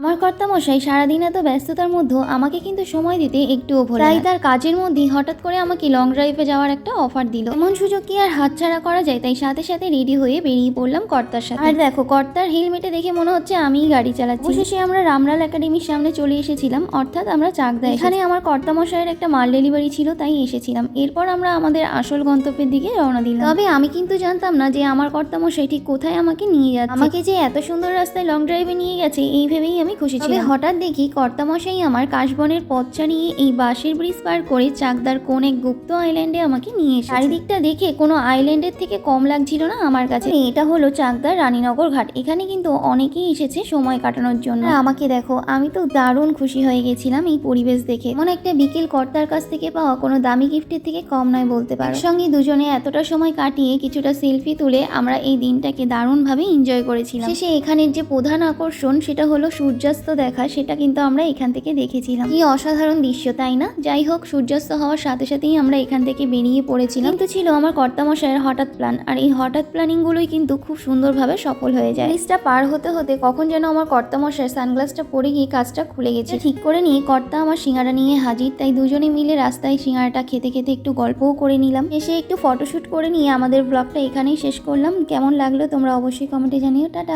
আমার কর্তামশাই সারাদিন এত ব্যস্ততার মধ্যেও আমাকে কিন্তু সময় দিতে একটুও ভোলে তাই তার কাজের মধ্যেই হঠাৎ করে আমাকে লং ড্রাইভে যাওয়ার একটা অফার দিল। এমন সুযোগ কি আর হাতছাড়া করা যায়? তাই সাথে সাথে রেডি হয়ে বেরিয়ে পড়লাম কর্তার সাথে। আর দেখো কর্তার হেলমেটে দেখে মনে হচ্ছে আমিই গাড়ি চালাচ্ছি। অবশেষে আমরা রামলাল একাডেমির সামনে চলে এসেছিলাম অর্থাৎ আমরা চাকদা এখানে আমার কর্তামশাইয়ের একটা মাল ডেলিভারি ছিল তাই এসেছিলাম। এরপর আমরা আমাদের আসল গন্তব্যের দিকে রওনা দিলাম। তবে আমি কিন্তু জানতাম না যে আমার কর্তামশাই ঠিক কোথায় আমাকে নিয়ে যাচ্ছে। আমাকে যে এত সুন্দর রাস্তায় লং ড্রাইভে নিয়ে গেছে এই ভেবেই আমি খুশি ছিলাম। হঠাৎ দেখি কর্তামশাই আমার কাশবনের পথ চালিয়ে এই বাঁশের ব্রিজ পার করে চাকদার কোন এক গুপ্ত আইল্যান্ডে আমাকে নিয়ে এসে চারিদিকটা দেখে কোনো আইল্যান্ডের থেকে কম লাগছিল না আমার কাছে। এটা হলো চাকদার রানীনগর ঘাট। এখানে কিন্তু অনেকেই এসেছে সময় কাটানোর জন্য। আমাকে দেখো আমি তো দারুণ খুশি হয়ে গেছিলাম এই পরিবেশ দেখে। মনে একটা বিকেল কর্তার কাছ থেকে পাওয়া কোনো দামি গিফটের থেকে কম নয় বলতে পারো। সঙ্গে দুজনে এতটা সময় কাটিয়ে কিছুটা সেলফি তুলে আমরা এই দিনটাকে দারুণভাবে এনজয় করেছিলাম। শেষে এখানের যে প্রধান আকর্ষণ সেটা হলো সূর্যাস্ত দেখা, সেটা কিন্তু আমরা এখান থেকে দেখেছিলাম। কি অসাধারণ দৃশ্য, তাই না? যাই হোক, সূর্যাস্ত হওয়ার সাথে সাথেই আমরা এখান থেকে বেরিয়ে পড়েছিলাম। কিন্তু ছিল আমার কর্তামশায়ের হঠাৎ প্ল্যান, আর এই হঠাৎ প্ল্যানিংগুলোই কিন্তু খুব সুন্দরভাবে সফল হয়ে যায়। ব্রিজটা পার হতে হতে কখন যেন আমার কর্তামশায় সানগ্লাসটা পরে গিয়ে কাজটা খুলে গেছে। ঠিক করে নিয়ে কর্তা আমার সিঙ্গারা নিয়ে হাজির, তাই দুজনে মিলে রাস্তায় সিঙ্গারাটা খেতে খেতে একটু গল্পও করে নিলাম। এসে একটু ফটোশ্যুট করে নিয়ে আমাদের ব্লগটা এখানেই শেষ করলাম। কেমন লাগল তোমরা অবশ্যই কমেন্টে জানিও। টাটা।